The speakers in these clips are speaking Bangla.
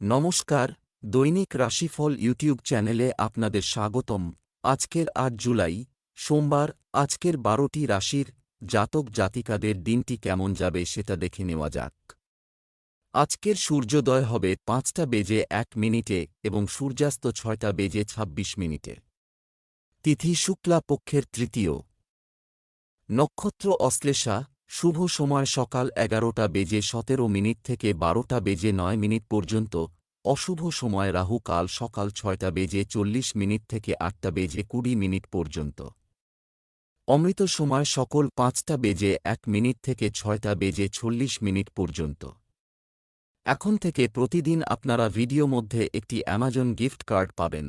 নমস্কার, দৈনিক রাশিফল ইউটিউব চ্যানেলে আপনাদের স্বাগতম। আজকের আট জুলাই, সোমবার, আজকের বারোটি রাশির জাতক জাতিকাদের দিনটি কেমন যাবে সেটা দেখে নেওয়া যাক। আজকের সূর্যোদয় হবে পাঁচটা বেজে এক মিনিটে এবং সূর্যাস্ত ছয়টা বেজে ২৬ মিনিটে। তিথি শুক্লা পক্ষের তৃতীয়। নক্ষত্র অশ্লেষা শুভ সময় সকাল এগারোটা বেজে সতেরো মিনিট থেকে বারোটা বেজে নয় মিনিট পর্যন্ত, অশুভ সময় রাহু কাল সকাল ছয়টা বেজে চল্লিশ মিনিট থেকে আটটা বেজে কুড়ি মিনিট পর্যন্ত। অমৃত সময় সকল পাঁচটা বেজে এক মিনিট থেকে ছয়টা বেজে চল্লিশ মিনিট পর্যন্ত। এখন থেকে প্রতিদিন আপনারা ভিডিও মধ্যে একটি অ্যামাজন গিফট কার্ড পাবেন।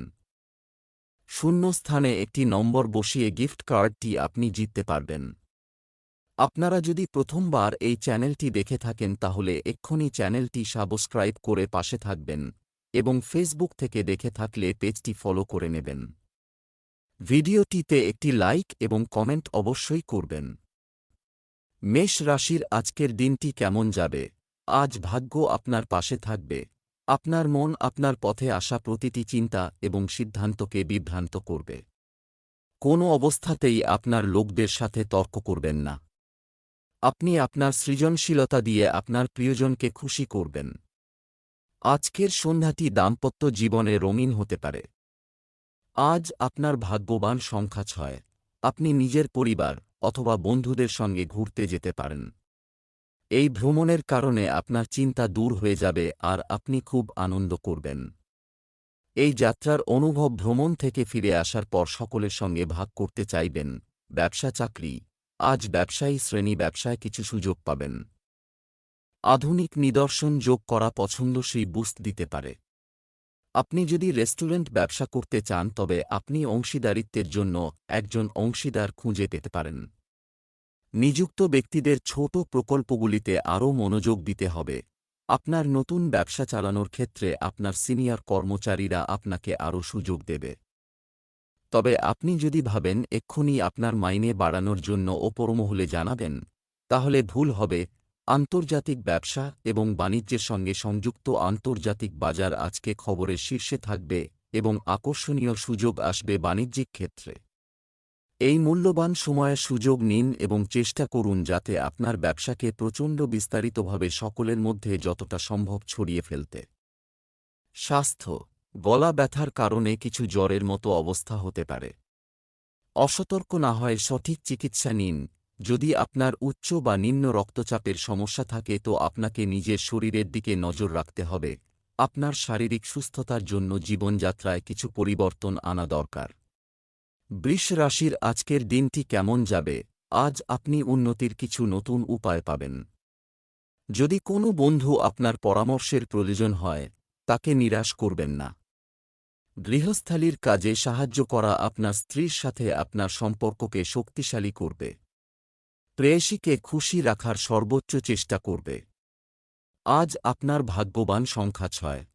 শূন্য স্থানে একটি নম্বর বসিয়ে গিফট কার্ডটি আপনি জিততে পারবেন। আপনারা যদি প্রথমবার এই চ্যানেলটি দেখে থাকেন তাহলে এক্ষুনি চ্যানেলটি সাবস্ক্রাইব করে পাশে থাকবেন এবং ফেসবুক থেকে দেখে থাকলে পেজটি ফলো করে নেবেন। ভিডিওটিতে একটি লাইক এবং কমেন্ট অবশ্যই করবেন। মেষ রাশির আজকের দিনটি কেমন যাবে? আজ ভাগ্য আপনার পাশে থাকবে। আপনার মন আপনার পথে আসা প্রতিটি চিন্তা এবং সিদ্ধান্তকে বিভ্রান্ত করবে। কোনো অবস্থাতেই আপনার লোকদের সাথে তর্ক করবেন না। আপনি আপনার সৃজনশীলতা দিয়ে আপনার প্রিয়জনকে খুশি করবেন। আজকের সন্ধ্যাটি দাম্পত্য জীবনে রঙিন হতে পারে। আজ আপনার ভাগ্যবান সংখ্যা ছয়। আপনি নিজের পরিবার অথবা বন্ধুদের সঙ্গে ঘুরতে যেতে পারেন। এই ভ্রমণের কারণে আপনার চিন্তা দূর হয়ে যাবে আর আপনি খুব আনন্দ করবেন। এই যাত্রার অনুভব ভ্রমণ থেকে ফিরে আসার পর সকলের সঙ্গে ভাগ করতে চাইবেন। ব্যবসা চাকরি আজ ব্যবসায়ী শ্রেণি ব্যবসায় কিছু সুযোগ পাবেন। আধুনিক নিদর্শন যোগ করা পছন্দসই বুস্ট দিতে পারে। আপনি যদি রেস্টুরেন্ট ব্যবসা করতে চান, তবে আপনি অংশীদারিত্বের জন্য একজন অংশীদার খুঁজে পেতে পারেন। নিযুক্ত ব্যক্তিদের ছোট প্রকল্পগুলিতে আরও মনোযোগ দিতে হবে। আপনার নতুন ব্যবসা চালানোর ক্ষেত্রে আপনার সিনিয়র কর্মচারীরা আপনাকে আরও সুযোগ দেবে। তবে আপনি যদি ভাবেন এক্ষুনি আপনার মাইনে বাড়ানোর জন্য ওপরমহলে জানাবেন, তাহলে ভুল হবে। আন্তর্জাতিক ব্যবসা এবং বাণিজ্যের সঙ্গে সংযুক্ত আন্তর্জাতিক বাজার আজকে খবরের শীর্ষে থাকবে এবং আকর্ষণীয় সুযোগ আসবে বাণিজ্যিক ক্ষেত্রে। এই মূল্যবান সময়ে সুযোগ নিন এবং চেষ্টা করুন যাতে আপনার ব্যবসাকে প্রচণ্ড বিস্তারিতভাবে সকলের মধ্যে যতটা সম্ভব ছড়িয়ে ফেলতে। স্বাস্থ্য গলা ব্যথার কারণে কিছু জ্বরের মতো অবস্থা হতে পারে। অসতর্ক না হয়, সঠিক চিকিৎসা নিন। যদি আপনার উচ্চ বা নিম্ন রক্তচাপের সমস্যা থাকে, তো আপনাকে নিজের শরীরের দিকে নজর রাখতে হবে। আপনার শারীরিক সুস্থতার জন্য জীবনযাত্রায় কিছু পরিবর্তন আনা দরকার। বৃষ রাশির আজকের দিনটি কেমন যাবে? আজ আপনি উন্নতির কিছু নতুন উপায় পাবেন। যদি কোনো বন্ধু আপনার পরামর্শের প্রয়োজন হয়, তাকে নিরাশ করবেন না। গৃহস্থালির কাজে সাহায্য করা আপনার স্ত্রীর সাথে আপনার সম্পর্ককে শক্তিশালী করবে। প্রেয়সীকে খুশি রাখার সর্বোচ্চ চেষ্টা করবে। আজ আপনার ভাগ্যবান সংখ্যা ছয়।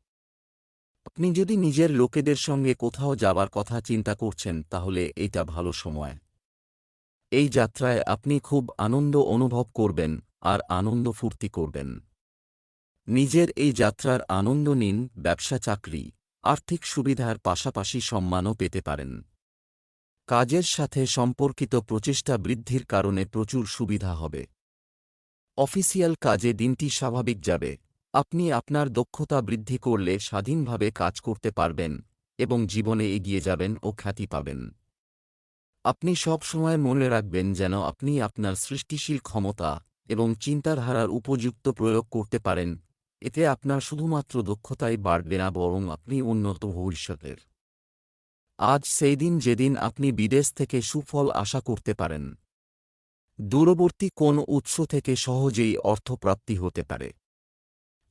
আপনি যদি নিজের লোকেদের সঙ্গে কোথাও যাবার কথা চিন্তা করছেন, তাহলে এটা ভালো সময়। এই যাত্রায় আপনি খুব আনন্দ অনুভব করবেন আর আনন্দ ফুর্তি করবেন। নিজের এই যাত্রার আনন্দ নিন, ব্যবসা চাকরি। আর্থিক সুবিধার পাশাপাশি সম্মানও পেতে পারেন। কাজের সাথে সম্পর্কিত প্রচেষ্টা বৃদ্ধির কারণে প্রচুর সুবিধা হবে। অফিসিয়াল কাজে দিনটি স্বাভাবিক যাবে। আপনি আপনার দক্ষতা বৃদ্ধি করলে স্বাধীনভাবে কাজ করতে পারবেন এবং জীবনে এগিয়ে যাবেন ও খ্যাতি পাবেন। আপনি সব সময় মনে রাখবেন যেন আপনি আপনার সৃষ্টিশীল ক্ষমতা এবং চিন্তাধারার উপযুক্ত প্রয়োগ করতে পারেন এতে আপনার শুধুমাত্র দক্ষতাই বাড়বে না, বরং আপনি উন্নত ভবিষ্যতের। আজ সেই দিন যেদিন আপনি বিদেশ থেকে সুফল আশা করতে পারেন। দূরবর্তী কোন উৎস থেকে সহজেই অর্থপ্রাপ্তি হতে পারে।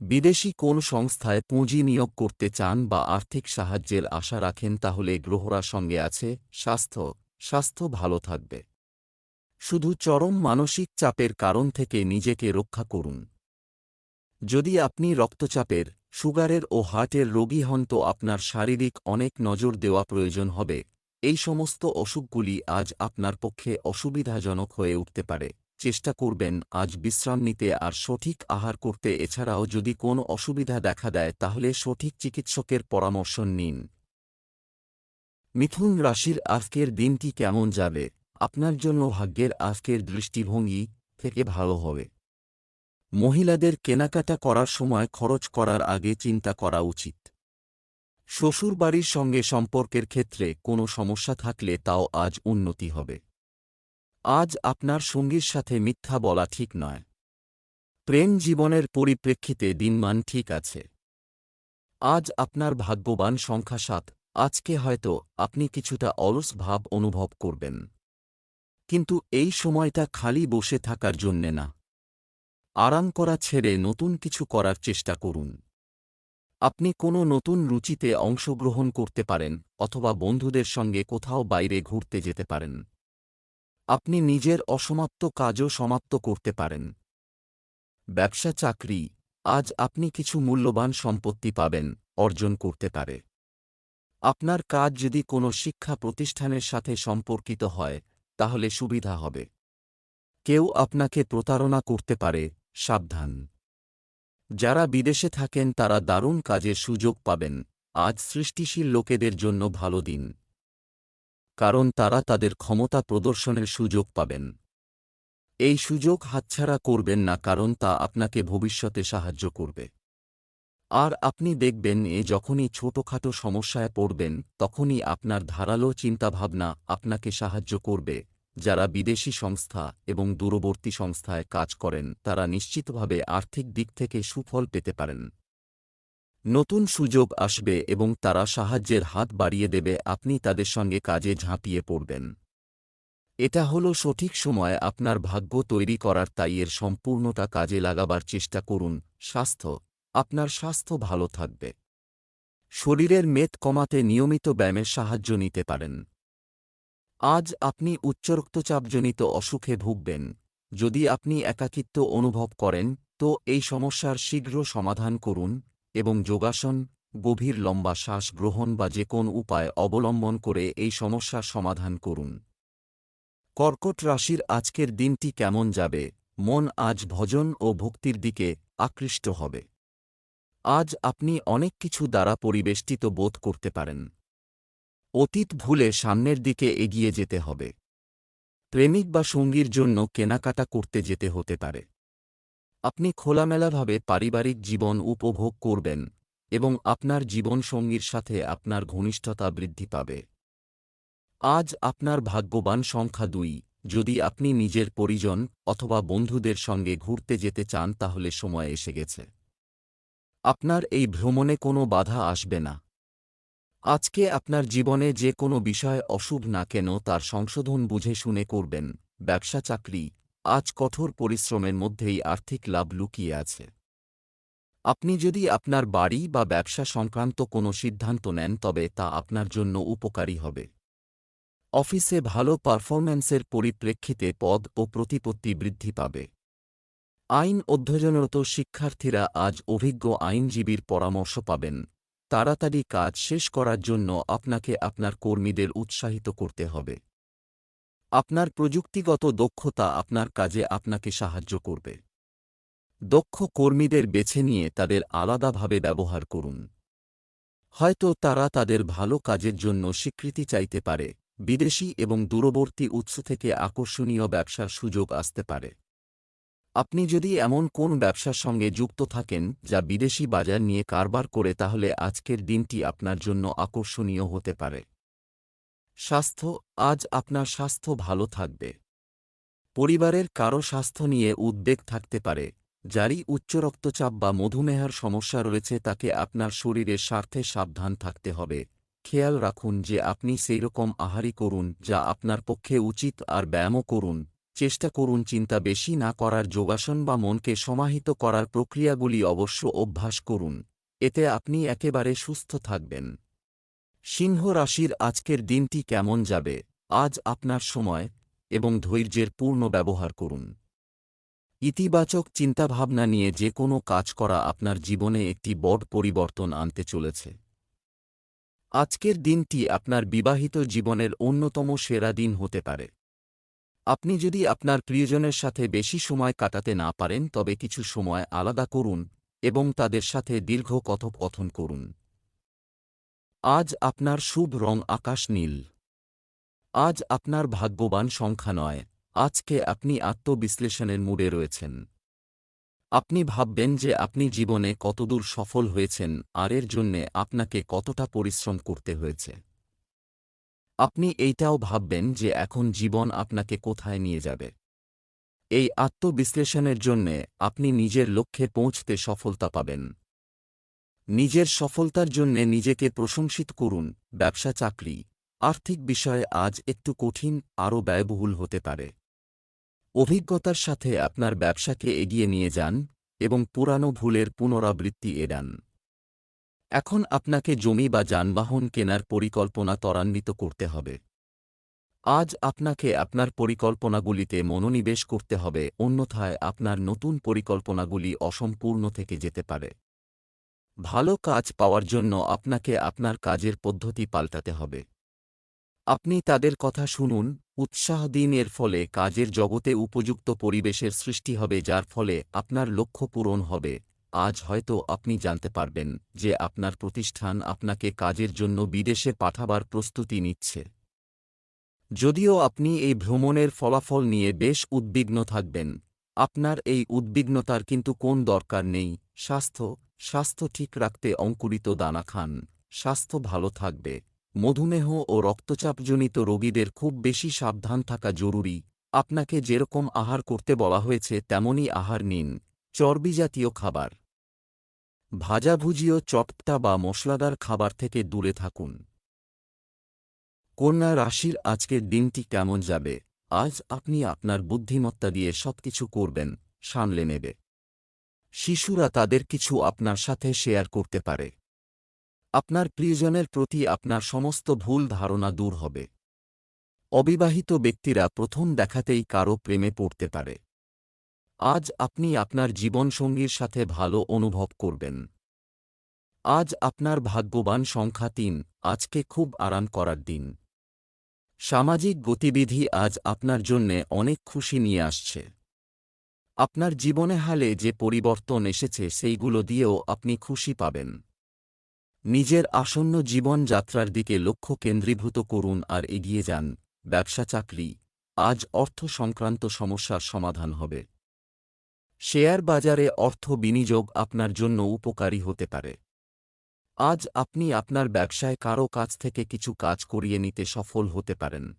বিদেশি কোন সংস্থায় পুঁজি নিয়োগ করতে চান বা আর্থিক সাহায্যের আশা রাখেন, তাহলে গ্রহরা সঙ্গে আছে, স্বাস্থ্য স্বাস্থ্য ভালো থাকবে। শুধু চরম মানসিক চাপের কারণ থেকে নিজেকে রক্ষা করুন। যদি আপনি রক্তচাপের, সুগারের ও হার্টের রোগী হন তো আপনার শারীরিক অনেক নজর দেওয়া প্রয়োজন হবে। এই সমস্ত অসুখগুলি আজ আপনার পক্ষে অসুবিধাজনক হয়ে উঠতে পারে। চেষ্টা করবেন আজ বিশ্রাম নিতে আর সঠিক আহার করতে। এছাড়াও যদি কোনো অসুবিধা দেখা দেয় তাহলে সঠিক চিকিৎসকের পরামর্শ নিন। মিথুন রাশির আজকের দিনটি কেমন যাবে? আপনার জন্য ভাগ্যের আজকের দৃষ্টিভঙ্গি থেকে ভালো হবে। মহিলাদের কেনাকাটা করার সময় খরচ করার আগে চিন্তা করা উচিত। শ্বশুরবাড়ির সঙ্গে সম্পর্কের ক্ষেত্রে কোনো সমস্যা থাকলে তাও আজ উন্নতি হবে। আজ আপনার সঙ্গীর সাথে মিথ্যা বলা ঠিক নয়। প্রেম জীবনের পরিপ্রেক্ষিতে দিনমান ঠিক আছে। আজ আপনার ভাগ্যবান সংখ্যা সাত, আজকে হয়তো আপনি কিছুটা অলস ভাব অনুভব করবেন। কিন্তু এই সময়টা খালি বসে থাকার জন্যে না। আরাম করা ছেড়ে নতুন কিছু করার চেষ্টা করুন। আপনি কোনো নতুন রুচিতে অংশগ্রহণ করতে পারেন অথবা বন্ধুদের সঙ্গে কোথাও বাইরে ঘুরতে যেতে পারেন। আপনি নিজের অসমাপ্ত কাজও সমাপ্ত করতে পারেন। ব্যবসা চাকরি, আজ আপনি কিছু মূল্যবান সম্পত্তি পাবেন, অর্জন করতে পারে। আপনার কাজ যদি কোনো শিক্ষা প্রতিষ্ঠানের সাথে সম্পর্কিত হয়, তাহলে সুবিধা হবে। কেউ আপনাকে প্রতারণা করতে পারে সাবধান। যারা বিদেশে থাকেন, তারা দারুণ কাজের সুযোগ পাবেন। আজ সৃষ্টিশীল লোকেদের জন্য ভালো দিন। কারণ তারা তাদের ক্ষমতা প্রদর্শনের সুযোগ পাবেন। এই সুযোগ হাতছাড়া করবেন না, কারণ তা আপনাকে ভবিষ্যতে সাহায্য করবে। আর আপনি দেখবেন, এ যখনই ছোটখাটো সমস্যায় পড়বেন, তখনই আপনার ধারালো চিন্তাভাবনা আপনাকে সাহায্য করবে। যারা বিদেশি সংস্থা এবং দূরবর্তী সংস্থায় কাজ করেন, তারা নিশ্চিতভাবে আর্থিক দিক থেকে সুফল পেতে পারেন। নতুন সুযোগ আসবে এবং তারা সাহায্যের হাত বাড়িয়ে দেবে, আপনি তাদের সঙ্গে কাজে ঝাঁপিয়ে পড়বেন। এটা হল সঠিক সময়, আপনার ভাগ্য তৈরি করার তাই এর সম্পূর্ণটা কাজে লাগাবার চেষ্টা করুন, স্বাস্থ্য, আপনার স্বাস্থ্য ভালো থাকবে। শরীরের মেদ কমাতে নিয়মিত ব্যায়ামের সাহায্য নিতে পারেন। আজ আপনি উচ্চ রক্তচাপজনিত অসুখে ভুগবেন। যদি আপনি একাকিত্ব অনুভব করেন, তো এই সমস্যার শীঘ্র সমাধান করুন এবং যোগাসন, গভীর লম্বা শ্বাস গ্রহণ বা যে কোন উপায় অবলম্বন করে এই সমস্যার সমাধান করুন। কর্কট রাশির আজকের দিনটি কেমন যাবে? মন আজ ভজন ও ভক্তির দিকে আকৃষ্ট হবে। আজ আপনি অনেক কিছু দ্বারা পরিবেষ্টিত বোধ করতে পারেন। অতীত ভুলে সামনের দিকে এগিয়ে যেতে হবে। প্রেমিক বা সঙ্গীর জন্য কেনাকাটা করতে যেতে হতে পারে। আপনি খোলামেলাভাবে পারিবারিক জীবন উপভোগ করবেন এবং আপনার জীবন সঙ্গীর সাথে আপনার ঘনিষ্ঠতা বৃদ্ধি পাবে। আজ আপনার ভাগ্যবান সংখ্যা দুই। যদি আপনি নিজের পরিজন অথবা বন্ধুদের সঙ্গে ঘুরতে যেতে চান তাহলে সময় এসে গেছে। আপনার এই ভ্রমণে কোনো বাধা আসবে না। আজকে আপনার জীবনে যে কোনো বিষয় অশুভ না কেন তার সংশোধন বুঝে শুনে করবেন। ব্যবসা চাকরি, আজ কঠোর পরিশ্রমের মধ্যেই আর্থিক লাভ লুকিয়ে আছে। আপনি যদি আপনার বাড়ি বা ব্যবসা সংক্রান্ত কোনো সিদ্ধান্ত নেন, তবে তা আপনার জন্য উপকারী হবে। অফিসে ভালো পারফরম্যান্সের পরিপ্রেক্ষিতে পদ ও প্রতিপত্তি বৃদ্ধি পাবে। আইন অধ্যয়নরত শিক্ষার্থীরা আজ অভিজ্ঞ আইনজীবীর পরামর্শ পাবেন। তাড়াতাড়ি কাজ শেষ করার জন্য আপনাকে আপনার কর্মীদের উৎসাহিত করতে হবে। আপনার প্রযুক্তিগত দক্ষতা আপনার কাজে আপনাকে সাহায্য করবে। দক্ষ কর্মীদের বেছে নিয়ে তাদের আলাদাভাবে ব্যবহার করুন। হয়তো তারা তাদের ভালো কাজের জন্য স্বীকৃতি চাইতে পারে, বিদেশি এবং দূরবর্তী উৎস থেকে আকর্ষণীয় ব্যবসার সুযোগ আসতে পারে। আপনি যদি এমন কোন ব্যবসার সঙ্গে যুক্ত থাকেন যা বিদেশি বাজার নিয়ে কারবার করে, তাহলে আজকের দিনটি আপনার জন্য আকর্ষণীয় হতে পারে। স্বাস্থ্য, আজ আপনার স্বাস্থ্য ভালো থাকবে। পরিবারের কারও স্বাস্থ্য নিয়ে উদ্বেগ থাকতে পারে, যারই উচ্চ রক্তচাপ বা মধুমেহার সমস্যা রয়েছে, তাকে আপনার শরীরের স্বার্থে সাবধান থাকতে হবে। খেয়াল রাখুন যে আপনি সেইরকম আহারই করুন যা আপনার পক্ষে উচিত, আর ব্যায়ামও করুন। চেষ্টা করুন চিন্তা বেশি না করার যোগাসন বা মনকে সমাহিত করার প্রক্রিয়াগুলি অবশ্য অভ্যাস করুন। এতে আপনি একেবারে সুস্থ থাকবেন। সিংহ রাশির আজকের দিনটি কেমন যাবে? আজ আপনার সময় এবং ধৈর্যের পূর্ণ ব্যবহার করুন। ইতিবাচক চিন্তাভাবনা নিয়ে যে কোনো কাজ করা আপনার জীবনে একটি বড় পরিবর্তন আনতে চলেছে। আজকের দিনটি আপনার বিবাহিত জীবনের অন্যতম সেরা দিন হতে পারে। আপনি যদি আপনার প্রিয়জনের সাথে বেশি সময় কাটাতে না পারেন, তবে কিছু সময় আলাদা করুন এবং তাদের সাথে দীর্ঘ কথোপকথন করুন। আজ আপনার শুভ রং আকাশ নীল। আজ আপনার ভাগ্যবান সংখ্যা নয়। আজকে আপনি আত্মবিশ্লেষণের মুডে রয়েছেন। আপনি ভাববেন যে আপনি জীবনে কতদূর সফল হয়েছেন, আর এর জন্যে আপনাকে কতটা পরিশ্রম করতে হয়েছে। আপনি এইটাও ভাববেন যে এখন জীবন আপনাকে কোথায় নিয়ে যাবে। এই আত্মবিশ্লেষণের জন্যে আপনি নিজের লক্ষ্যে পৌঁছতে সফলতা পাবেন। নিজের সফলতার জন্যে নিজেকে প্রশংসিত করুন, ব্যবসা, চাকরি, আর্থিক বিষয়ে আজ একটু কঠিন, আরও ব্যয়বহুল হতে পারে। অভিজ্ঞতার সাথে আপনার ব্যবসাকে এগিয়ে নিয়ে যান এবং পুরানো ভুলের পুনরাবৃত্তি এড়ান। এখন আপনাকে জমি বা যানবাহন কেনার পরিকল্পনা ত্বরান্বিত করতে হবে। আজ আপনাকে আপনার পরিকল্পনাগুলিতে মনোনিবেশ করতে হবে, অন্যথায় আপনার নতুন পরিকল্পনাগুলি অসম্পূর্ণ থেকে যেতে পারে। ভালো কাজ পাওয়ার জন্য আপনাকে আপনার কাজের পদ্ধতি পাল্টাতে হবে। আপনি তাদের কথা শুনুন, উৎসাহ দিন এর ফলে কাজের জগতে উপযুক্ত পরিবেশের সৃষ্টি হবে, যার ফলে আপনার লক্ষ্য পূরণ হবে। আজ হয়তো আপনি জানতে পারবেন যে আপনার প্রতিষ্ঠান আপনাকে কাজের জন্য বিদেশে পাঠাবার প্রস্তুতি নিচ্ছে। যদিও আপনি এই ভ্রমণের ফলাফল নিয়ে বেশ উদ্বিগ্ন থাকবেন, আপনার এই উদ্বিগ্নতার কিন্তু কোন দরকার নেই, স্বাস্থ্য স্বাস্থ্য ঠিক রাখতে অঙ্কুরিত দানা খান, স্বাস্থ্য ভালো থাকবে, মধুমেহ ও রক্তচাপজনিত রোগীদের খুব বেশি সাবধান থাকা জরুরি, আপনাকে যেরকম আহার করতে বলা হয়েছে তেমনই আহার নিন চর্বিজাতীয় খাবার। ভাজাভুজিও চপটা বা মশলাদার খাবার থেকে দূরে থাকুন। কন্যা রাশির আজকের দিনটি কেমন যাবে? আজ আপনি আপনার বুদ্ধিমত্তা দিয়ে সবকিছু করবেন, সামলে নেবে। শিশুরা তাদের কিছু আপনার সাথে শেয়ার করতে পারে। আপনার প্রিয়জনের প্রতি আপনার সমস্ত ভুল ধারণা দূর হবে। অবিবাহিত ব্যক্তিরা প্রথম দেখাতেই কারও প্রেমে পড়তে পারে। আজ আপনি আপনার জীবনসঙ্গীর সাথে ভালো অনুভব করবেন। আজ আপনার ভাগ্যবান সংখ্যা তিন, আজকে খুব আরাম করার দিন। সামাজিক গতিবিধি আজ আপনার জন্যে অনেক খুশি নিয়ে আসছে। আপনার জীবনে হালে যে পরিবর্তন এসেছে সেইগুলো দিয়েও আপনি খুশি পাবেন। নিজের আসন্ন জীবনযাত্রার দিকে লক্ষ্য কেন্দ্রীভূত করুন আর এগিয়ে যান। ব্যবসা চাকরি, আজ অর্থ সংক্রান্ত সমস্যার সমাধান হবে। শেয়ার বাজারে অর্থ বিনিয়োগ আপনার জন্য উপকারী হতে পারে। আজ আপনি আপনার ব্যবসায় কারও কাছ থেকে কিছু কাজ করিয়ে নিতে সফল হতে পারেন।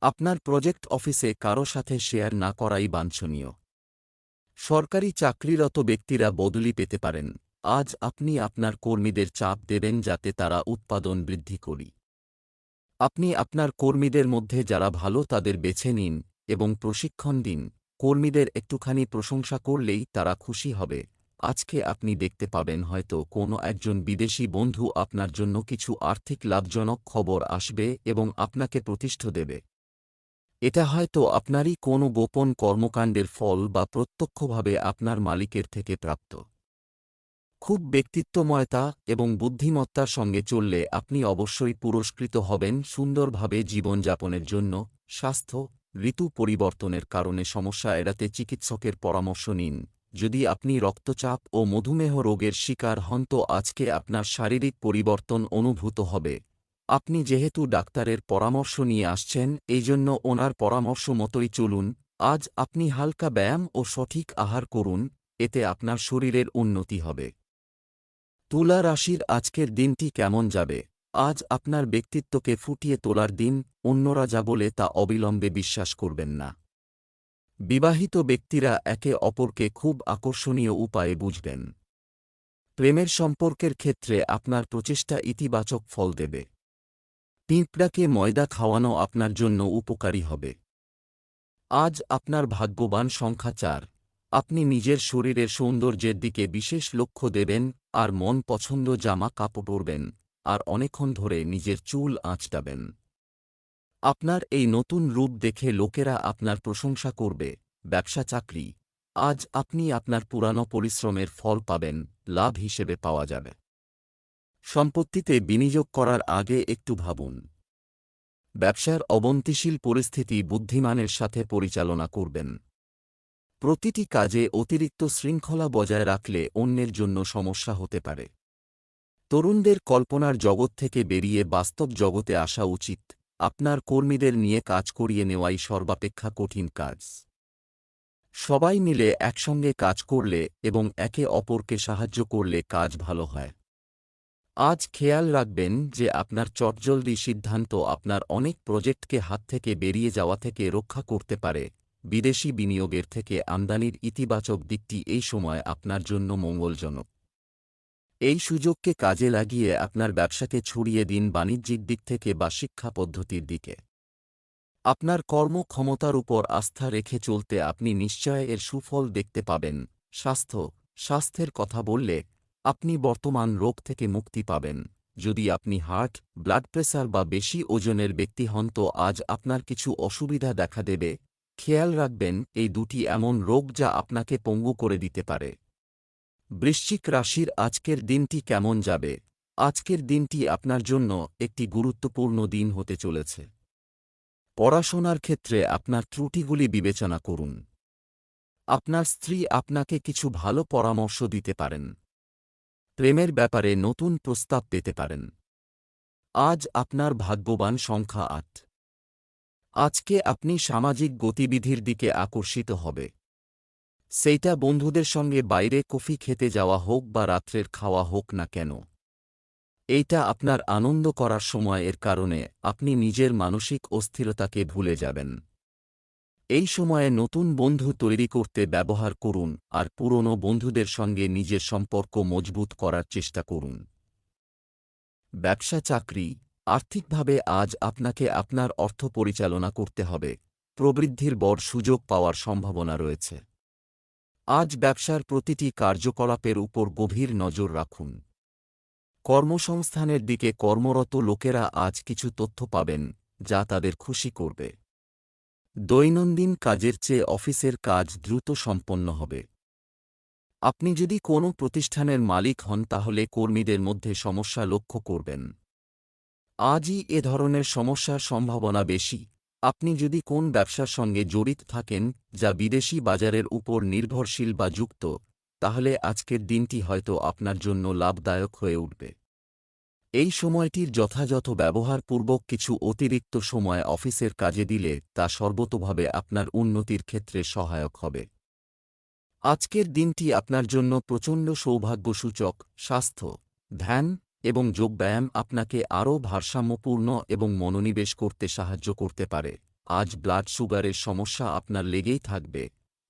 আপনার প্রজেক্ট অফিসে কারও সাথে শেয়ার না করাই বাঞ্ছনীয়। সরকারি চাকরিরত ব্যক্তিরা বদলি পেতে পারেন। আজ আপনি আপনার কর্মীদের চাপ দেবেন যাতে তারা উৎপাদন বৃদ্ধি করি। আপনি আপনার কর্মীদের মধ্যে যারা ভালো তাদের বেছে নিন এবং প্রশিক্ষণ দিন। কর্মীদের একটুখানি প্রশংসা করলেই তারা খুশি হবে। আজকে আপনি দেখতে পাবেন হয়তো কোনো একজন বিদেশি বন্ধু আপনার জন্য কিছু আর্থিক লাভজনক খবর আসবে এবং আপনাকে প্রতিষ্ঠ দেবে। এটা হয়তো আপনারই কোনো গোপন কর্মকাণ্ডের ফল বা প্রত্যক্ষভাবে আপনার মালিকের থেকে প্রাপ্ত। খুব ব্যক্তিত্বময়তা এবং বুদ্ধিমত্তার সঙ্গে চললে আপনি অবশ্যই পুরস্কৃত হবেন সুন্দরভাবে জীবনযাপনের জন্য, স্বাস্থ্য ঋতু পরিবর্তনের কারণে সমস্যা এড়াতে চিকিৎসকের পরামর্শ নিন। যদি আপনি রক্তচাপ ও মধুমেহ রোগের শিকার হন তো আজকে আপনার শারীরিক পরিবর্তন অনুভূত হবে। আপনি যেহেতু ডাক্তারের পরামর্শ নিয়ে আসছেন, এই জন্য ওনার পরামর্শ মতোই চলুন। আজ আপনি হালকা ব্যায়াম ও সঠিক আহার করুন, এতে আপনার শরীরের উন্নতি হবে। তুলা রাশির আজকের দিনটি কেমন যাবে? আজ আপনার ব্যক্তিত্বকে ফুটিয়ে তোলার দিন, অন্যরা যা বলে তা অবিলম্বে বিশ্বাস করবেন না। বিবাহিত ব্যক্তিরা একে অপরকে খুব আকর্ষণীয় উপায়ে বুঝবেন। প্রেমের সম্পর্কের ক্ষেত্রে আপনার প্রচেষ্টা ইতিবাচক ফল দেবে। পিঁপড়াকে ময়দা খাওয়ানো আপনার জন্য উপকারী হবে। আজ আপনার ভাগ্যবান সংখ্যা চার। আপনি নিজের শরীরের সৌন্দর্যের দিকে বিশেষ লক্ষ্য দেবেন, আর মন পছন্দ জামা কাপড় পরবেন। আর অনেকক্ষণ ধরে নিজের চুল আঁচটাবেন। আপনার এই নতুন রূপ দেখে লোকেরা আপনার প্রশংসা করবে, ব্যবসা চাকরি। আজ আপনি আপনার পুরানো পরিশ্রমের ফল পাবেন, লাভ হিসেবে পাওয়া যাবে। সম্পত্তিতে বিনিয়োগ করার আগে একটু ভাবুন। ব্যবসার অবন্তিশীল পরিস্থিতি বুদ্ধিমানের সাথে পরিচালনা করবেন। প্রতিটি কাজে অতিরিক্ত শৃঙ্খলা বজায় রাখলে অন্যের জন্য সমস্যা হতে পারে। তরুণদের কল্পনার জগৎ থেকে বেরিয়ে বাস্তব জগতে আসা উচিত। আপনার কর্মীদের নিয়ে কাজ করিয়ে নেওয়াই সর্বাপেক্ষা কঠিন কাজ। সবাই মিলে একসঙ্গে কাজ করলে এবং একে অপরকে সাহায্য করলে কাজ ভালো হয়। আজ খেয়াল রাখবেন যে আপনার চটজলদি সিদ্ধান্ত আপনার অনেক প্রজেক্টকে হাত থেকে বেরিয়ে যাওয়া থেকে রক্ষা করতে পারে। বিদেশি বিনিয়োগের থেকে আমদানির ইতিবাচক দিকটি এই সময় আপনার জন্য মঙ্গলজনক। এই সুযোগকে কাজে লাগিয়ে আপনার ব্যবসাকে ছড়িয়ে দিন বাণিজ্যিক দিক থেকে বা শিক্ষা পদ্ধতির দিকে। আপনার কর্মক্ষমতার উপর আস্থা রেখে চলতে আপনি নিশ্চয় এর সুফল দেখতে পাবেন। স্বাস্থ্য, স্বাস্থ্যের কথা বললে আপনি বর্তমান রোগ থেকে মুক্তি পাবেন। যদি আপনি হার্ট, ব্লাড প্রেসার বা বেশি ওজনের ব্যক্তি হন তো আজ আপনার কিছু অসুবিধা দেখা দেবে। খেয়াল রাখবেন এই দুটি এমন রোগ যা আপনাকে পঙ্গু করে দিতে পারে। বৃশ্চিক রাশির আজকের দিনটি কেমন যাবে? আজকের দিনটি আপনার জন্য একটি গুরুত্বপূর্ণ দিন হতে চলেছে। পড়াশোনার ক্ষেত্রে আপনার ত্রুটিগুলি বিবেচনা করুন। আপনার স্ত্রী আপনাকে কিছু ভালো পরামর্শ দিতে পারেন। প্রেমের ব্যাপারে নতুন প্রস্তাব পেতে পারেন। আজ আপনার ভাগ্যবান সংখ্যা আট। আজকে আপনি সামাজিক গতিবিধির দিকে আকর্ষিত হবে। সেইটা বন্ধুদের সঙ্গে বাইরে কফি খেতে যাওয়া হোক বা রাত্রের খাওয়া হোক না কেন। এইটা আপনার আনন্দ করার সময় এর কারণে আপনি নিজের মানসিক অস্থিরতাকে ভুলে যাবেন। এই সময়ে নতুন বন্ধু তৈরি করতে ব্যবহার করুন আর পুরনো বন্ধুদের সঙ্গে নিজের সম্পর্ক মজবুত করার চেষ্টা করুন। ব্যবসা চাকরি, আর্থিকভাবে আজ আপনাকে আপনার অর্থ পরিচালনা করতে হবে। প্রবৃদ্ধির বড় সুযোগ পাওয়ার সম্ভাবনা রয়েছে। আজ ব্যবসার প্রতিটি কার্যকলাপের উপর গভীর নজর রাখুন। কর্মসংস্থানের দিকে কর্মরত লোকেরা আজ কিছু তথ্য পাবেন, যা তাদের খুশি করবে। দৈনন্দিন কাজের চেয়ে অফিসের কাজ দ্রুত সম্পন্ন হবে। আপনি যদি কোনো প্রতিষ্ঠানের মালিক হন, তাহলে কর্মীদের মধ্যে সমস্যা লক্ষ্য করবেন। আজই এ ধরনের সমস্যার সম্ভাবনা বেশি। আপনি যদি কোন ব্যবসার সঙ্গে জড়িত থাকেন, যা বিদেশি বাজারের উপর নির্ভরশীল বা যুক্ত, তাহলে আজকের দিনটি হয়তো আপনার জন্য লাভদায়ক হয়ে উঠবে। এই সময়টির যথাযথ ব্যবহারপূর্বক কিছু অতিরিক্ত সময় অফিসের কাজে দিলে তা সর্বতোভাবে আপনার উন্নতির ক্ষেত্রে সহায়ক হবে। আজকের দিনটি আপনার জন্য প্রচণ্ড সৌভাগ্যসূচক, স্বাস্থ্য, ধ্যান এবং যোগব্যায়াম আপনাকে আরও ভারসাম্যপূর্ণ এবং মনোনিবেশ করতে সাহায্য করতে পারে। আজ ব্লাড সুগারের সমস্যা আপনার লেগেই থাকবে।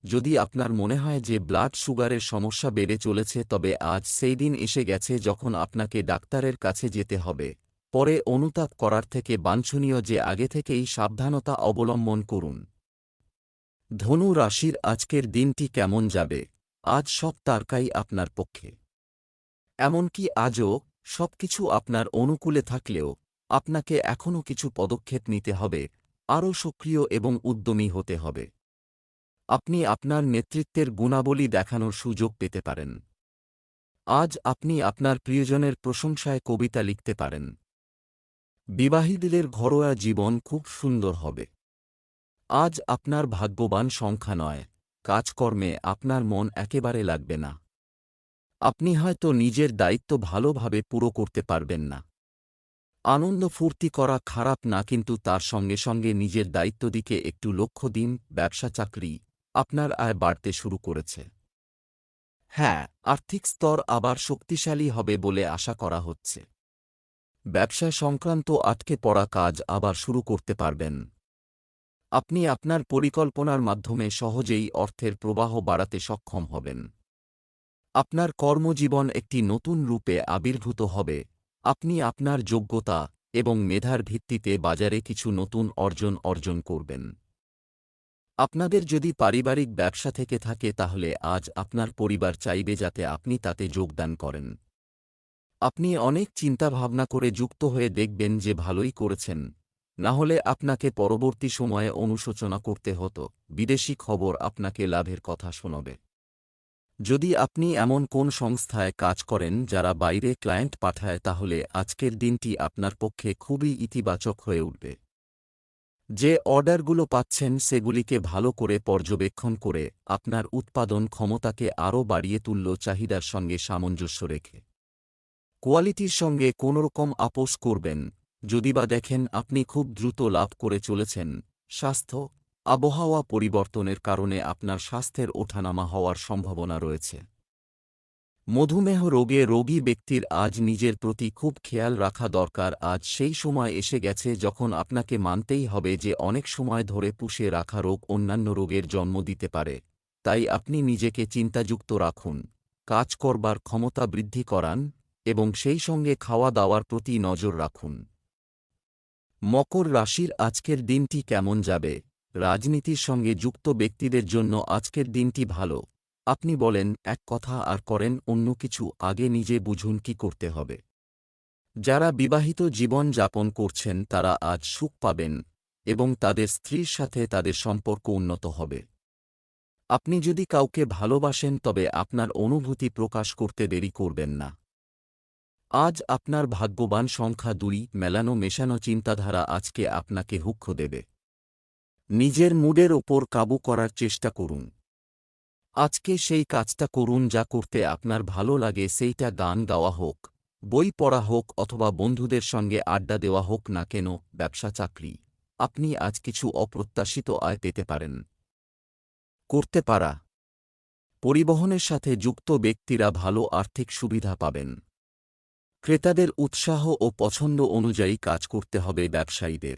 যদি আপনার মনে হয় যে ব্লাড সুগারের সমস্যা বেড়ে চলেছে, তবে আজ সেই দিন এসে গেছে যখন আপনাকে ডাক্তারের কাছে যেতে হবে। পরে অনুতাপ করার থেকে বাঞ্ছনীয় যে আগে থেকেই সাবধানতা অবলম্বন করুন। ধনু রাশির আজকের দিনটি কেমন যাবে? আজ সব তারকাই আপনার পক্ষে। এমনকি আজও সবকিছু আপনার অনুকূলে থাকলেও, আপনাকে এখনও কিছু পদক্ষেপ নিতে হবে, আরও সক্রিয় এবং উদ্যমী হতে হবে। আপনি আপনার নেতৃত্বের গুণাবলী দেখানোর সুযোগ পেতে পারেন। আজ আপনি আপনার প্রিয়জনের প্রশংসায় কবিতা লিখতে পারেন। বিবাহীদের ঘরোয়া জীবন খুব সুন্দর হবে। আজ আপনার ভাগ্যবান সংখ্যা নয়, কাজকর্মে আপনার মন একেবারে লাগবে না। আপনি হয়তো নিজের দায়িত্ব ভালোভাবে পুরো করতে পারবেন না। আনন্দ ফুর্তি করা খারাপ না, কিন্তু তার সঙ্গে সঙ্গে নিজের দায়িত্ব দিকে একটু লক্ষ্য দিন, ব্যবসা চাকরি আপনার আয় বাড়তে শুরু করেছে। হ্যাঁ আর্থিক স্তর আবার শক্তিশালী হবে বলে আশা করা হচ্ছে। ব্যবসা সংক্রান্ত আটকে পড়া কাজ আবার শুরু করতে পারবেন। আপনি আপনার পরিকল্পনার মাধ্যমে সহজেই অর্থের প্রবাহ বাড়াতে সক্ষম হবেন। আপনার কর্মজীবন একটি নতুন রূপে আবির্ভূত হবে। আপনি আপনার যোগ্যতা এবং মেধার ভিত্তিতে বাজারে কিছু নতুন অর্জন অর্জন করবেন। আপনাদের যদি পারিবারিক ব্যবসা থেকে থাকে তাহলে আজ আপনার পরিবার চাইবে যাতে আপনি তাতে যোগদান করেন। আপনি অনেক চিন্তাভাবনা করে যুক্ত হয়ে দেখবেন যে ভালোই করেছেন। না হলে আপনাকে পরবর্তী সময়ে অনুশোচনা করতে হতো। বিদেশি খবর আপনাকে লাভের কথা শোনাবে। যদি আপনি এমন কোন সংস্থায় কাজ করেন যারা বাইরে ক্লায়েন্ট পাঠায়, তাহলে আজকের দিনটি আপনার পক্ষে খুবই ইতিবাচক হয়ে উঠবে। যে অর্ডারগুলো পাচ্ছেন, সেগুলিকে ভালো করে পর্যবেক্ষণ করে আপনার উৎপাদন ক্ষমতাকে আরও বাড়িয়ে তুলল চাহিদার সঙ্গে সামঞ্জস্য রেখে। কোয়ালিটির সঙ্গে কোনোরকম আপোষ করবেন। যদি বা দেখেন আপনি খুব দ্রুত লাভ করে চলেছেন, স্বাস্থ্য আবহাওয়া পরিবর্তনের কারণে আপনার স্বাস্থ্যের ওঠানামা হওয়ার সম্ভাবনা রয়েছে। মধুমেহ রোগে রোগী ব্যক্তির আজ নিজের প্রতি খুব খেয়াল রাখা দরকার। আজ সেই সময় এসে গেছে যখন আপনাকে মানতেই হবে যে অনেক সময় ধরে পুষে রাখা রোগ অন্যান্য রোগের জন্ম দিতে পারে। তাই আপনি নিজেকে চিন্তাযুক্ত রাখুন। কাজ করবার ক্ষমতা বৃদ্ধি করান এবং সেই সঙ্গে খাওয়া দাওয়ার প্রতি নজর রাখুন। মকর রাশির আজকের দিনটি কেমন যাবে? রাজনীতির সঙ্গে যুক্ত ব্যক্তিদের জন্য আজকের দিনটি ভালো। আপনি বলেন, এক কথা আর করেন, অন্য কিছু আগে নিজে বুঝুন কি করতে হবে। যারা বিবাহিত জীবন যাপন করছেন, তারা আজ সুখ পাবেন এবং তাদের স্ত্রীর সাথে তাদের সম্পর্ক উন্নত হবে। আপনি যদি কাউকে ভালোবাসেন, তবে আপনার অনুভূতি প্রকাশ করতে দেরি করবেন না। আজ আপনার ভাগ্যবান সংখ্যা দুই মেলানো মেশানো চিন্তাধারা আজকে আপনাকে হুক্ষ দেবে। নিজের মুডের ওপর কাবু করার চেষ্টা করুন। আজকে সেই কাজটা করুন যা করতে আপনার ভালো লাগে, সেইটা গান গাওয়া হোক, বই পড়া হোক অথবা বন্ধুদের সঙ্গে আড্ডা দেওয়া হোক না কেন, ব্যবসা চাকরি। আপনি আজ কিছু অপ্রত্যাশিত আয় পেতে পারেন। করতে পারা। পরিবহনের সাথে যুক্ত ব্যক্তিরা ভালো আর্থিক সুবিধা পাবেন। ক্রেতাদের উৎসাহ ও পছন্দ অনুযায়ী কাজ করতে হবে ব্যবসায়ীদের।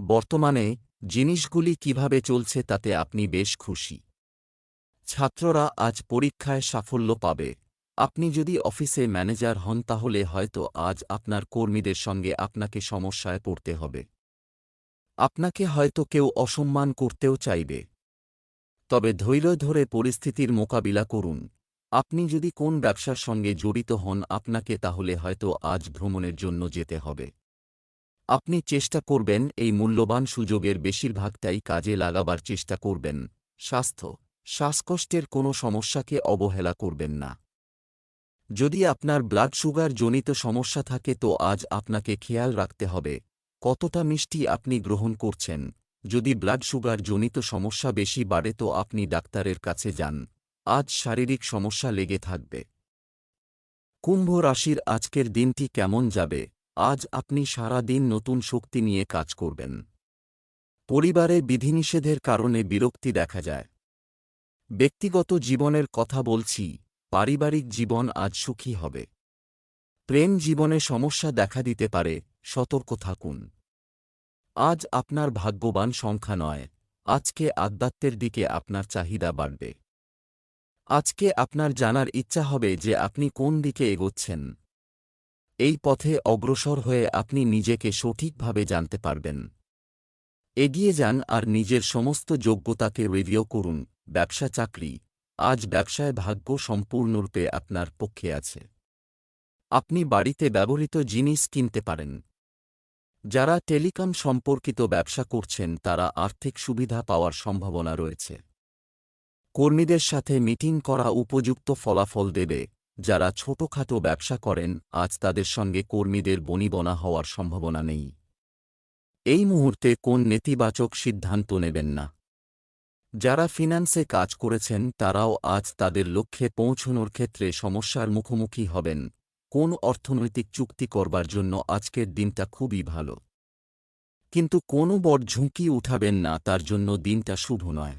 বর্তমানে জিনিসগুলি কীভাবে চলছে তাতে আপনি বেশ খুশি। ছাত্ররা আজ পরীক্ষায় সাফল্য পাবে। আপনি যদি অফিসে ম্যানেজার হন তাহলে হয়তো আজ আপনার কর্মীদের সঙ্গে আপনাকে সমস্যায় পড়তে হবে। আপনাকে হয়তো কেউ অসম্মান করতেও চাইবে। তবে ধৈর্য ধরে পরিস্থিতির মোকাবিলা করুন। আপনি যদি কোন ব্যবসার সঙ্গে জড়িত হন আপনাকে তাহলে হয়তো আজ ভ্রমণের জন্য যেতে হবে। আপনি চেষ্টা করবেন এই মূল্যবান সুযোগের বেশিরভাগটাই কাজে লাগাবার চেষ্টা করবেন। স্বাস্থ্য। শ্বাসকষ্টের কোনো সমস্যাকে অবহেলা করবেন না। যদি আপনার ব্লাড সুগার জনিত সমস্যা থাকে তো আজ আপনাকে খেয়াল রাখতে হবে। কতটা মিষ্টি আপনি গ্রহণ করছেন। যদি ব্লাড সুগার জনিত সমস্যা বেশি বাড়ে তো আপনি ডাক্তারের কাছে যান। আজ শারীরিক সমস্যা লেগে থাকবে। কুম্ভ রাশির আজকের দিনটি কেমন যাবে? আজ আপনি সারা দিন নতুন শক্তি নিয়ে কাজ করবেন। পরিবারে বিধিনিষেধের কারণে বিরক্তি দেখা যায়। ব্যক্তিগত জীবনের কথা বলছি, পারিবারিক জীবন আজ সুখী হবে। প্রেম জীবনে সমস্যা দেখা দিতে পারে, সতর্ক থাকুন। আজ আপনার ভাগ্যবান সংখ্যা নয়, আজকে আধ্যাত্মের দিকে আপনার চাহিদা বাড়বে। আজকে আপনার জানার ইচ্ছা হবে যে আপনি কোন দিকে এগোচ্ছেন। এই পথে অগ্রসর হয়ে আপনি নিজেকে সঠিকভাবে জানতে পারবেন। এগিয়ে যান আর নিজের সমস্ত যোগ্যতাকে রিভিউ করুন। ব্যবসা চাকরি। আজ ব্যবসায় ভাগ্য সম্পূর্ণরূপে আপনার পক্ষে আছে। আপনি বাড়িতে ব্যবহৃত জিনিস কিনতে পারেন। যারা টেলিকম সম্পর্কিত ব্যবসা করছেন, তারা আর্থিক সুবিধা পাওয়ার সম্ভাবনা রয়েছে। কর্মীদের সাথে মিটিং করা উপযুক্ত ফলাফল দেবে। যারা ছোটখাটো ব্যবসা করেন, আজ তাদের সঙ্গে কর্মীদের বনিবনা হওয়ার সম্ভাবনা নেই। এই মুহূর্তে কোন নেতিবাচক সিদ্ধান্ত নেবেন না। যারা ফিন্যান্সে কাজ করেছেন, তারাও আজ তাদের লক্ষ্যে পৌঁছনোর ক্ষেত্রে সমস্যার মুখোমুখি হবেন। কোন অর্থনৈতিক চুক্তি করবার জন্য আজকের দিনটা খুবই ভালো। কিন্তু কোনো বড় ঝুঁকি উঠাবেন না, তার জন্য দিনটা শুভ নয়।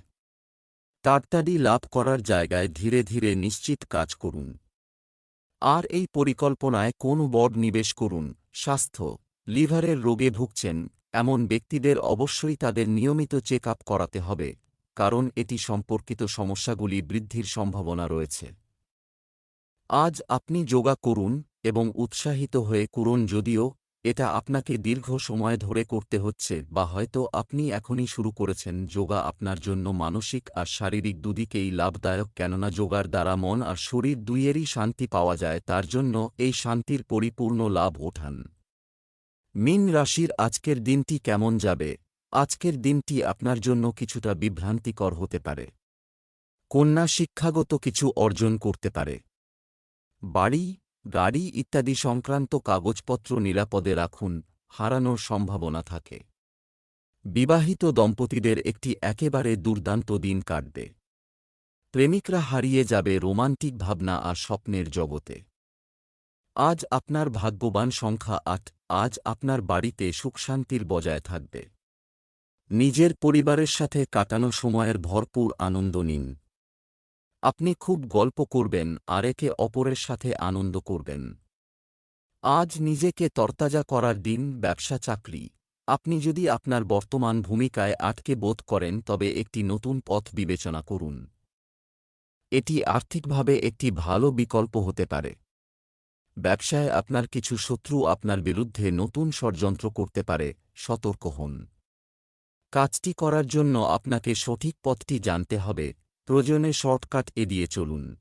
তাড়াতাড়ি লাভ করার জায়গায় ধীরে ধীরে নিশ্চিত কাজ করুন। আর এই পরিকল্পনায় কোন বড় নিবেশ করুন, স্বাস্থ্য, লিভারের রোগে ভুগছেন, এমন ব্যক্তিদের অবশ্যই তাদের নিয়মিত চেক আপ করাতে হবে, কারণ এটি সম্পর্কিত সমস্যাগুলি বৃদ্ধির সম্ভাবনা রয়েছে। আজ আপনি যোগা করুন এবং উৎসাহিত হয়ে করুন যদিও এটা আপনাকে দীর্ঘ সময় ধরে করতে হচ্ছে বা হয়তো আপনি এখনই শুরু করেছেন। যোগা আপনার জন্য মানসিক আর শারীরিক দুদিকেই লাভদায়ক কেননা যোগার দ্বারা মন আর শরীর দুইয়েরই শান্তি পাওয়া যায়, তার জন্য এই শান্তির পরিপূর্ণ লাভ ওঠান। মিন রাশির আজকের দিনটি কেমন যাবে? আজকের দিনটি আপনার জন্য কিছুটা বিভ্রান্তিকর হতে পারে। কন্যা শিক্ষাগত কিছু অর্জন করতে পারে। বাড়ি গাড়ি ইত্যাদি সংক্রান্ত কাগজপত্র নিরাপদে রাখুন, হারানোর সম্ভাবনা থাকে। বিবাহিত দম্পতিদের একটি একেবারে দুর্দান্ত দিন কাটবে। প্রেমিকরা হারিয়ে যাবে রোমান্টিক ভাবনা আর স্বপ্নের জগতে। আজ আপনার ভাগ্যবান সংখ্যা আট, আজ আপনার বাড়িতে সুখশান্তির বজায় থাকবে। নিজের পরিবারের সাথে কাটানো সময়ের ভরপুর আনন্দ নিন। আপনি খুব গল্প করবেন, আর একে অপরের সাথে আনন্দ করবেন। আজ নিজেকে তরতাজা করার দিন, ব্যবসা চাকরি। আপনি যদি আপনার বর্তমান ভূমিকায় আটকে বোধ করেন, তবে একটি নতুন পথ বিবেচনা করুন। এটি আর্থিকভাবে একটি ভালো বিকল্প হতে পারে। ব্যবসায় আপনার কিছু শত্রু আপনার বিরুদ্ধে নতুন ষড়যন্ত্র করতে পারে, সতর্ক হন। কাজটি করার জন্য আপনাকে সঠিক পথটি জানতে হবে প্রয়োজনে শর্টকাট এড়িয়ে চলুন।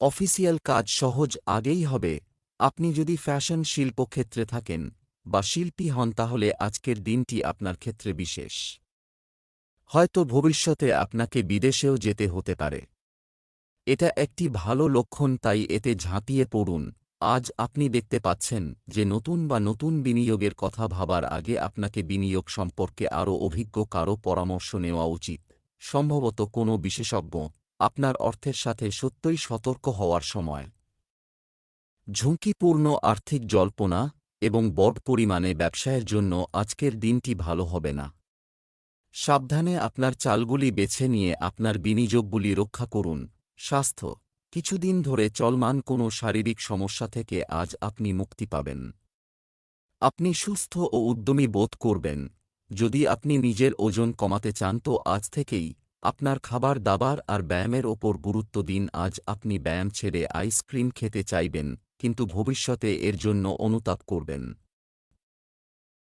অফিসিয়াল কাজ সহজ আগেই হবে। আপনি যদি ফ্যাশন শিল্পক্ষেত্রে থাকেন বা শিল্পী হন তাহলে আজকের দিনটি আপনার ক্ষেত্রে বিশেষ। হয়তো ভবিষ্যতে আপনাকে বিদেশেও যেতে হতে পারে। এটা একটি ভালো লক্ষণ তাই এতে ঝাঁপিয়ে পড়ুন। আজ আপনি দেখতে পাচ্ছেন যে নতুন বা নতুন বিনিয়োগের কথা ভাবার আগে আপনাকে বিনিয়োগ সম্পর্কে আরও অভিজ্ঞ কারও পরামর্শ নেওয়া উচিত। সম্ভবত কোনো বিশেষজ্ঞ আপনার অর্থের সাথে সত্যই সতর্ক হওয়ার সময়। ঝুঁকিপূর্ণ আর্থিক জল্পনা এবং বড় পরিমাণে ব্যবসায়ের জন্য আজকের দিনটি ভালো হবে না। সাবধানে আপনার চালগুলি বেছে নিয়ে আপনার বিনিয়োগগুলি রক্ষা করুন। স্বাস্থ্য, কিছুদিন ধরে চলমান কোনো শারীরিক সমস্যা থেকে আজ আপনি মুক্তি পাবেন। আপনি সুস্থ ও উদ্যমী বোধ করবেন। যদি আপনি নিজের ওজন কমাতে চান তো আজ থেকেই আপনার খাবার দাবার আর ব্যায়ামের ওপর গুরুত্ব দিন। আজ আপনি ব্যায়াম ছেড়ে আইসক্রিম খেতে চাইবেন, কিন্তু ভবিষ্যতে এর জন্য অনুতাপ করবেন।